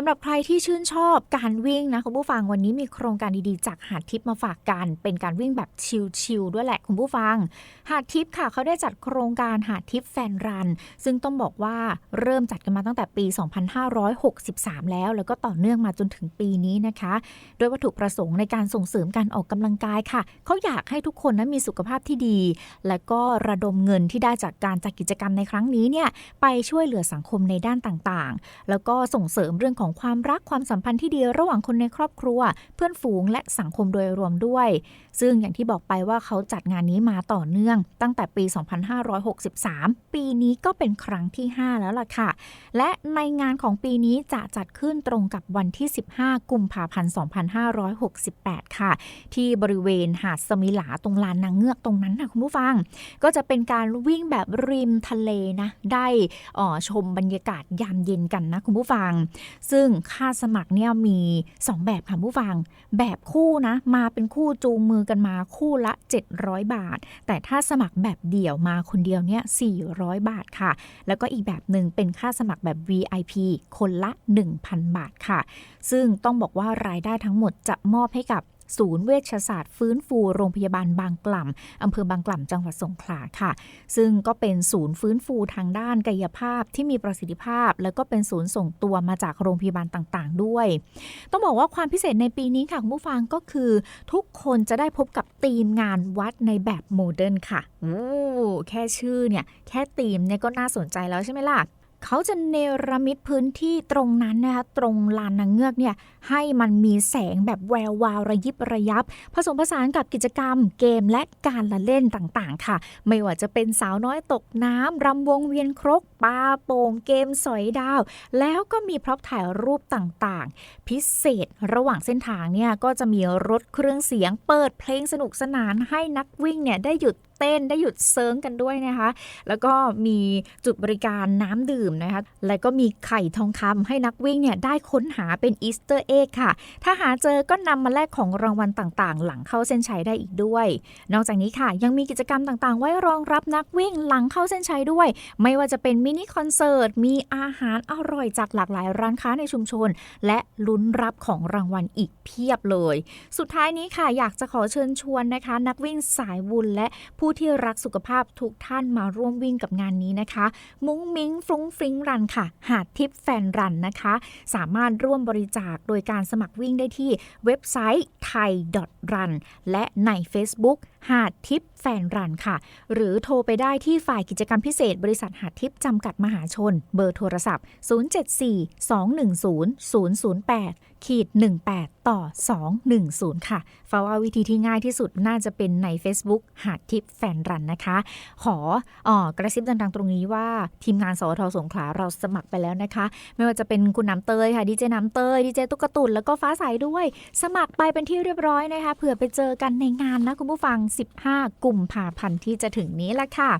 สำหรับใครที่ชื่นชอบการวิ่งนะคุณผู้ฟังวันนี้มีโครงการดีๆ จากหาดทิพย์มาฝากกัน เป็นการวิ่งแบบชิลๆด้วยแหละคุณผู้ฟัง หาดทิพย์ค่ะเขาได้จัดโครงการหาดทิพย์แฟนรัน ซึ่งต้องบอกว่าเริ่มจัดกันมาตั้งแต่ปี 2563 แล้ว แล้วก็ต่อเนื่องมาจนถึงปีนี้นะคะ โดยวัตถุประสงค์ในการส่งเสริมการออกกำลังกายค่ะเขาอยากให้ทุกคนนั้นมีสุขภาพที่ดี และก็ระดมเงินที่ได้จากการจัดกิจกรรมในครั้งนี้เนี่ยไปช่วยเหลือสังคมในด้านต่างๆ แล้วก็ส่งเสริมเรื่องของความรักความสัมพันธ์ที่ดีระหว่างคนในครอบครัว เพื่อนฝูงและสังคมโดยรวมด้วย ซึ่งอย่างที่บอกไปว่าเขาจัดงานนี้มาต่อเนื่อง ตั้งแต่ปี 2563 ปีนี้ก็เป็นครั้งที่ 5 แล้วล่ะค่ะ และในงานของปีนี้จะจัดขึ้นตรงกับวันที่ 15 กุมภาพันธ์ 2568 ค่ะ ที่บริเวณหาดสมิลาตรงลานนางเงือกตรงนั้นนะคุณผู้ฟัง ก็จะเป็นการวิ่งแบบริมทะเลนะ ได้อ่อชมบรรยากาศยามเย็นกันนะคุณผู้ฟังซึ่งค่าสมัครเนี่ยมี 2 แบบค่ะผู้ฟัง แบบคู่นะ มาเป็นคู่จูงมือกันมาคู่ละ 700 บาท แต่ถ้าสมัครแบบเดี่ยวมาคนเดียวเนี่ย 400 บาทค่ะ แล้วก็อีกแบบหนึ่งเป็นค่าสมัครแบบ VIP คนละ 1,000 บาทค่ะ ซึ่งต้องบอกว่ารายได้ทั้งหมดจะมอบให้กับ ศูนย์เวชศาสตร์ฟื้นฟูโรงพยาบาลบางกล่ำอำเภอบางกล่ำจังหวัดสงขลาค่ะ ซึ่งก็เป็นศูนย์ฟื้นฟูทางด้านกายภาพที่มีประสิทธิภาพ แล้วก็เป็นศูนย์ส่งตัวมาจากโรงพยาบาลต่างๆ ด้วย ต้องบอกว่าความพิเศษในปีนี้ค่ะคุณผู้ฟังก็คือทุกคนจะได้พบกับธีมงานวัดในแบบโมเดิร์นค่ะโอ้แค่ชื่อเนี่ยแค่ธีมเนี่ยก็น่าสนใจแล้วใช่ไหมล่ะ เขาจะเนรมิตพื้นที่ตรงนั้นนะคะตรงลานนางเงือกเนี่ยให้มันมีแสงแบบแวววาวระยิบระยับ ผสมผสานกับกิจกรรม เกมและการละเล่นต่างๆ ค่ะ ไม่ว่าจะเป็นสาวน้อยตกน้ำรำวงเวียนครกปลาโป่งเกมสอยดาว แล้วก็มีพร็อพถ่ายรูปต่างๆ พิเศษระหว่างเส้นทางเนี่ยก็จะมีรถเครื่องเสียงเปิดเพลงสนุกสนานให้นักวิ่งเนี่ยได้หยุด เต้นได้หยุดเซิร์งกันด้วยนะคะ แล้วก็มีจุดบริการน้ำดื่มนะคะ แล้วก็มีไข่ทองคำให้นักวิ่งเนี่ยได้ค้นหาเป็นอีสเตอร์เอ็กค่ะ ถ้าหาเจอก็นำมาแลกของรางวัลต่างๆ หลังเข้าเส้นชัยได้อีกด้วย นอกจากนี้ค่ะ ยังมีกิจกรรมต่างๆ ไว้รองรับนักวิ่งหลังเข้าเส้นชัยด้วย ไม่ว่าจะเป็นมินิคอนเสิร์ต มีอาหารอร่อยจากหลากหลายร้านค้าในชุมชน และลุ้นรับของรางวัลอีกเพียบเลย สุดท้ายนี้ค่ะอยากจะขอเชิญชวนนะคะ นักวิ่งสายบุญและผูู้้ที่รักสุขภาพทุกท่านมาร่วมวิ่งกับงานนี้นะคะ มุ้งมิ้งฟรุ้งฟริ้งรันค่ะ หาดทิปแฟนรันนะคะ สามารถร่วมบริจาคโดยการสมัครวิ่งได้ที่เว็บไซต์ thai run และใน Facebook หาดทิปแฟนรันค่ะ หรือโทรไปได้ที่ฝ่ายกิจกรรมพิเศษ บริษัทหาดทิปจำกัดมหาชน เบอร์โทรศัพท์ 074-210-008ขีด18 ต่อ 210 ค่ะฟาว่าวิธีที่ง่ายที่สุดน่าจะเป็นใน Facebook หาดทิปแฟนรันนะคะขอออกระซิบดังๆ ตรงนี้ว่าทีมงานสวทสงขลาเราสมัครไปแล้วนะคะ ไม่ว่าจะเป็นคุณน้ำเตยค่ะดีเจน้ำเตยดีเจตุ๊กตุนแล้วก็ฟ้าใสด้วย สมัครไปเป็นที่เรียบร้อยนะคะเผื่อไปเจอกันในงานนะคุณผู้ฟัง15 กุมภาพันธ์ที่จะถึงนี้ละค่ะ